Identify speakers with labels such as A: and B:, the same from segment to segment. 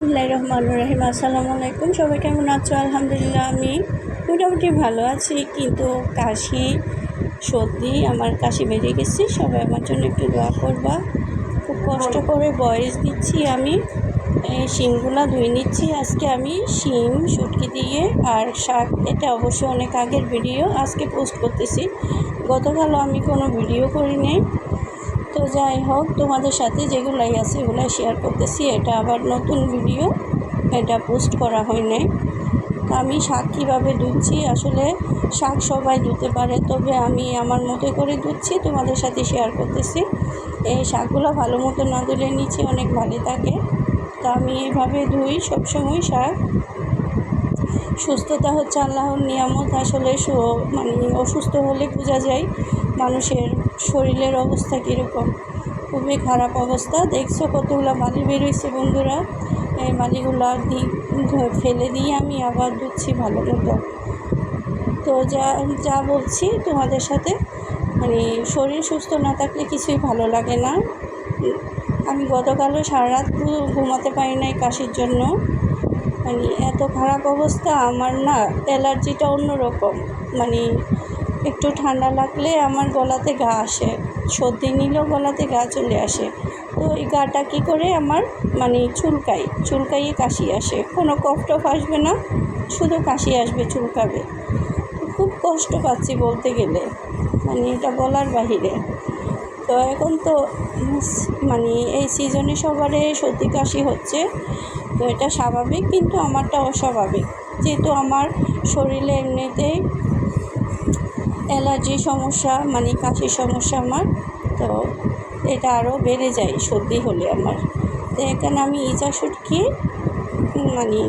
A: রহমানির রহিম। আসসালামু আলাইকুম। সবাই কেমন আছো? আলহামদুলিল্লাহ, আমি মোটামুটি ভালো আছি। কিন্তু কাশি, সর্দি, আমার কাশি বেড়ে গেছে। সবাই আমার জন্য একটু দোয়া করবা। খুব কষ্ট করে বয়স দিচ্ছি আমি। এই শিমগুলা ধুয়ে নিচ্ছি। আজকে আমি শিম, শুটকি দিয়ে আর শাক। এটা অবশ্য অনেক আগের ভিডিও। আজকে পোস্ট করতেছি। গতকালও আমি কোনো ভিডিও করি নাই তো যাই হোক, তোমাদের সাথে যেগুলাই আছে এগুলাই শেয়ার করতেছি। এটা আবার নতুন ভিডিও এটা পোস্ট করা হয় নাই। তো আমি শাক কীভাবে ধুচ্ছি? আসলে শাক সবাই ধুতে পারে, তবে আমি আমার মতো করে ধুচ্ছি, তোমাদের সাথে শেয়ার করতেছি। এই শাকগুলো ভালো মতো না ধুলে নিচে অনেক ভালো থাকে। তো আমি এইভাবে ধুই সবসময় শাক। সুস্থতা হচ্ছে আল্লাহর নিয়ামত। আসলে মানে অসুস্থ হলে বোঝা যায় মানুষের শরীরের অবস্থা কীরকম? খুবই খারাপ অবস্থা। দেখছ কতগুলো মালি বেরোইছে বন্ধুরা। এই মালিগুলো ফেলে দিয়ে আমি আবার ধুচ্ছি ভালো মতো। তো যা যা বলছি তোমাদের সাথে মানে শরীর সুস্থ না থাকলে কিছুই ভালো লাগে না। আমি গতকালও সারা রাত ঘুমাতে পারি নাই কাশির জন্য। মানে এত খারাপ অবস্থা, আমার না অ্যালার্জিটা অন্যরকম। মানে একটু ঠান্ডা লাগলে আমার গলাতে ঘা আসে, সর্দি নিলেও গলাতে ঘা চলে আসে। তো এই গাটা কী করে আমার মানে চুলকাই, চুলকাইয়ে কাশি আসে। কোনো কফ টফ আসবে না, শুধু কাশি আসবে, চুলকাবে। খুব কষ্ট পাচ্ছি বলতে গেলে মানে এটা বলার বাহিরে। তো এখন তো মানে এই সিজনে সবারে সর্দি কাশি হচ্ছে, তো এটা স্বাভাবিক, কিন্তু আমারটা অস্বাভাবিক। যেহেতু আমার শরীরে এমনিতেই অ্যালার্জির সমস্যা মানে কাশির সমস্যা আমার, তো এটা আরও বেড়ে যায়, সর্দি হলে আমার। তো এখানে আমি ইচা শুটকি মানে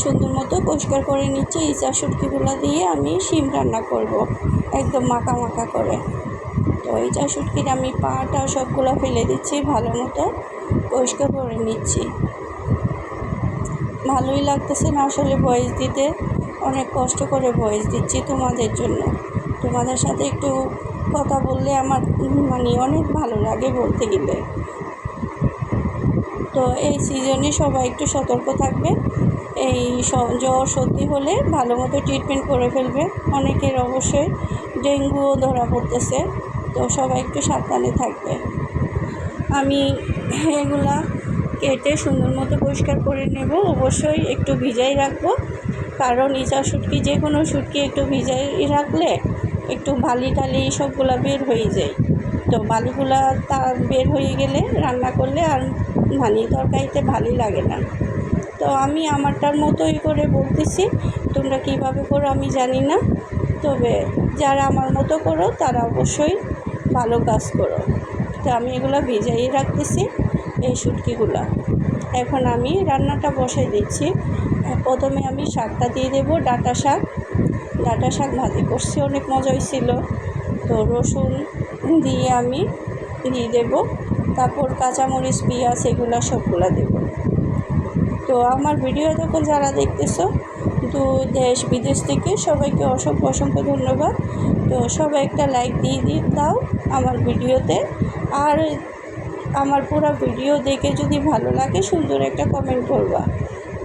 A: সুন্দর মতো পরিষ্কার করে নিচ্ছি, ইচা শুটকিগুলো দিয়ে আমি শিম রান্না করব, একদম মাখা মাখা করে। তো ইচা শুটকির আমি পাটা সবগুলো ফেলে দিচ্ছি, ভালো মতো পরিষ্কার করে নিচ্ছি। ভালোই লাগতেছে না আসলে ভয়েস দিতে। অনেক কষ্ট করে ভয়েস দিচ্ছি তোমাদের জন্য। তোমাদের সাথে একটু কথা বললে আমার মানে অনেক ভালো লাগে বলতে গেলে। তো এই সিজনে সবাই একটু সতর্ক থাকবে। এই জ্বর সর্দি হলে ভালো মতো ট্রিটমেন্ট করে ফেলবে। অনেকের অবশ্যই ডেঙ্গুও ধরা পড়তেছে। তো সবাই একটু সাবধানে থাকবে। আমি এগুলা কেটে সুন্দর মতো পরিষ্কার করে নেব। অবশ্যই একটু ভিজাই রাখব। কারণ ইচা শুটকি যে কোনো শুটকি একটু ভিজাই রাখলে একটু বালি টালি সবগুলা বের হয়ে যায়। তো বালিগুলা তা বের হয়ে গেলে রান্না করলে আর মানে তরকারিতে ভালোই লাগে না। তো আমি আমারটার মতোই করে বলতেছি, তোমরা কীভাবে করো আমি জানি না। তবে যারা আমার মতো করো তারা অবশ্যই ভালো কাজ করো। তো আমি এগুলো ভিজাইয়ে রাখতেছি। এই শুটকিগুলো। এখন আমি রান্নাটা বসাই দিচ্ছি। প্রথমে আমি শাকটা দিয়ে দেবো, ডাঁটা শাক। ডাঁটা শাক ভাজি করছি, অনেক মজা হয়েছিল তো রসুন দিয়ে আমি দিয়ে দেবো, তারপর কাঁচামরিচ, পেঁয়াজ এগুলো সবগুলো দেবো। তো আমার ভিডিও যখন যারা দেখতেছো তো দেশ, বিদেশ থেকে সবাইকে অসংখ্য অসংখ্য ধন্যবাদ। তো সবাই একটা লাইক দিয়ে দিয়ে দাও আমার ভিডিওতে। আর আমার পুরো ভিডিও দেখে যদি ভালো লাগে, সুন্দর একটা কমেন্ট করবা।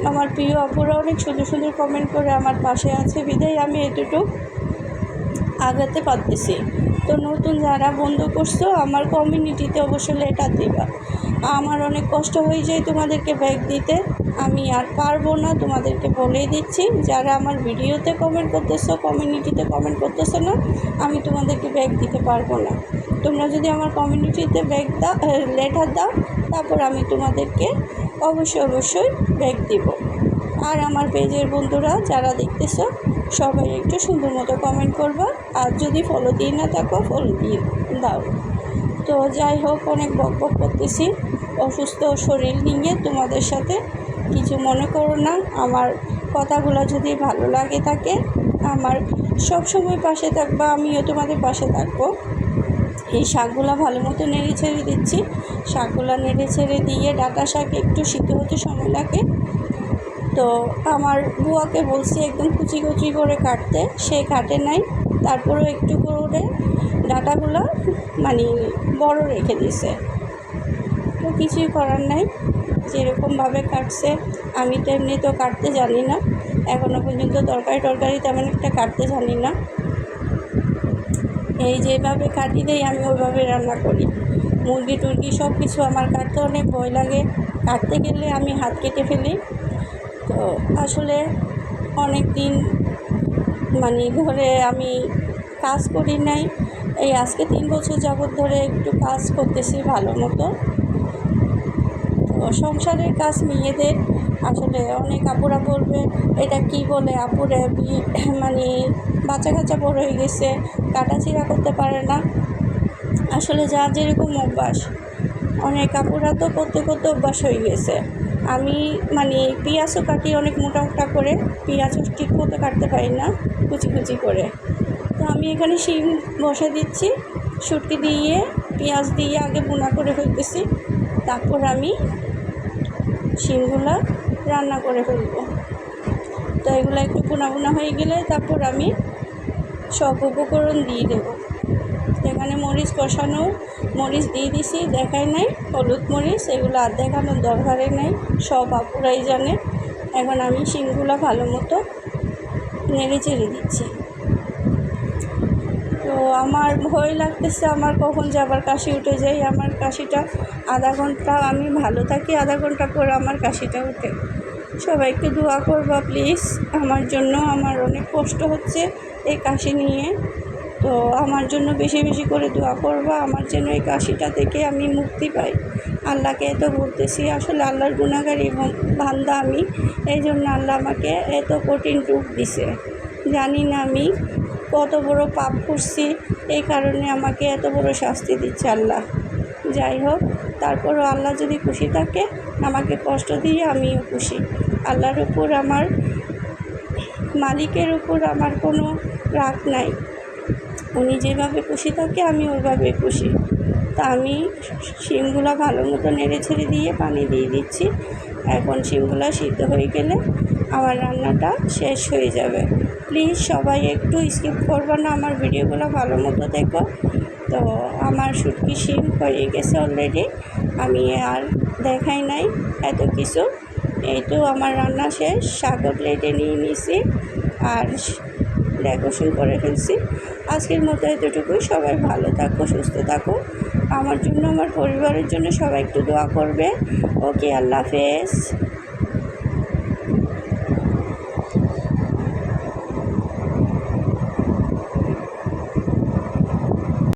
A: আমার প্রিয় অপুরা অনেক সুন্দর সুন্দর কমেন্ট করে আমার পাশে আছে। বিদায়, আমি এতটুকু আগাতে পারতেছি। তো নতুন যারা বন্ধ করছ, আমার কমিউনিটিতে অবশ্যই লেটার দিবা। আমার অনেক কষ্ট হয়ে যায় তোমাদেরকে ব্যাগ দিতে। আমি আর পারব না, তোমাদেরকে বলেই দিচ্ছি। যারা আমার ভিডিওতে কমেন্ট করতেছো কমিউনিটিতে কমেন্ট করতেছো না, আমি তোমাদেরকে ব্যাগ দিতে পারব না। তোমরা যদি আমার কমিউনিটিতে ব্যাগ দাও লেটার দাও, তারপর আমি তোমাদেরকে অবশ্যই অবশ্যই ব্যাগ দিব। আর আমার পেজের বন্ধুরা যারা দেখতেছো, সবাই একটু সুন্দর মতো কমেন্ট করবা। আর যদি ফলো দিয়ে না থাকো ফলো দিয়ে দাও। তো যাই হোক, অনেক বক বক করতেছি। অসুস্থ শরীর নিয়ে তোমাদের সাথে কিছু মনে করো না। আমার কথাগুলো যদি ভালো লাগে থাকে, আমার সব সময় পাশে থাকবা, আমিও তোমাদের পাশে থাকব। এই শাকগুলো ভালো মতো নেড়ে ছেড়ে দিচ্ছি। শাকগুলো নেড়ে ছেড়ে দিয়ে ডাটা শাক একটু সিদ্ধ হতে সময় লাগে। তো আমার বুয়াকে বলছি একদম কুচি কুচি করে কাটতে। সে কাটে নাই। তারপরেও একটু করে ডাটাগুলো মানে বড় রেখে দিছে। তো কিছুই করার নাই। যেরকমভাবে কাটছে, আমি তো এমনি তো কাটতে জানি না। এখনও পর্যন্ত তরকারি টরকারি তেমন একটা কাটতে জানি না। এই যেভাবে কাটি দেই, আমি ওইভাবে রান্না করি। মুরগি টুরগি সব কিছু আমার কাটতে অনেক ভয় লাগে। কাটতে গেলে আমি হাত কেটে ফেলি। তো আসলে অনেক দিন মানে ধরে আমি কাজ করি নাই। এই আজকে তিন বছর যাবৎ ধরে একটু কাজ করতেছি ভালো মতো। তো সংসারের কাজ মেয়েদের, আসলে অনেক আপুরা বলবে, এটা কি বলে? আপুরে মানে বাচ্চা বড় হয়ে গেছে, কাটাছিড়া করতে পারে না। আসলে যা যেরকম অভ্যাস, অনেক আপুরা তো করতে করতে অভ্যাস হয়ে গেছে। আমি মানে পেঁয়াজও কাটি অনেক মোটা মোটা করে, পেঁয়াজও ঠিক মতো কাটতে পারি না কুচি কুচি করে। তো আমি এখানে শিম বসে দিচ্ছি, শুটকি দিয়ে, পেঁয়াজ দিয়ে আগে বোনা করে ফেলতেছি, তারপর আমি শিমগুলা রান্না করে ফেলব। তো এগুলো একটু বোনা বোনা হয়ে গেলে তারপর আমি সব উপকরণ দিয়ে দেবো। এখানে মরিচ কষানো, মরিচ দিয়ে দিছি দেখাই নাই, হলুদ মরিচ, এগুলো আর দেখানোর দরকারই নাই, সব আপুরাই জানে। এখন আমি শিমগুলো ভালো মতো নেড়ে চেড়ে দিচ্ছি। তো আমার ভয় লাগতেছে আমার কখন যে আবার কাশি উঠে যায়, আমার কাশিটা আধা ঘণ্টা, আমি ভালো থাকি আধা ঘণ্টা পর আমার কাশিটা উঠে। সবাইকে দোয়া করবা প্লিজ আমার জন্য আমার অনেক কষ্ট হচ্ছে। এই কাশি নিয়ে। তো আমার জন্য বেশি বেশি করে দোয়া করবা। আমার যেন এই কাশিটা থেকে আমি মুক্তি পাই। আল্লাহকে এত বলতেছি, আসলে আল্লাহর গুণাগারী বান্দা আমি। এই জন্য আল্লাহ আমাকে এত কঠিন রূপ দিছে। জানি না আমি কত বড় পাপ করছি। এই কারণে আমাকে এত বড় শাস্তি দিচ্ছে আল্লাহ। যাই হোক, তারপরও আল্লাহ যদি খুশি থাকে, আমাকে কষ্ট দিয়ে আমিও খুশি। আল্লাহর উপর আমার, মালিকের উপর আমার কোনো রাগ নাই। উনি যেভাবে খুশি থাকে আমি ওইভাবে খুশি তা আমি শিমগুলো ভালো মতো নেড়ে ছেড়ে দিয়ে পানি দিয়ে দিচ্ছি। এখন শিমগুলো সিদ্ধ হয়ে গেলে আমার রান্নাটা শেষ হয়ে যাবে। প্লিজ সবাই একটু স্কিপ করব না, আমার ভিডিওগুলো ভালো মতো দেখো। তো আমার শুটকি শিম হয়ে গেছে অলরেডি আমি আর দেখাই নাই এত কিছু। এই তো আমার রান্না শেষ। শাকও প্লেটে নিয়ে নিয়েছি আর ডেকোরেশন করে ফেলছি। আজকের মতো এতটুকুই। সবাই ভালো থাকো, সুস্থ থাকো। আমার জন্য, আমার পরিবারের জন্য সবাই একটু দোয়া করবে। ওকে, আল্লাহ হাফেজ।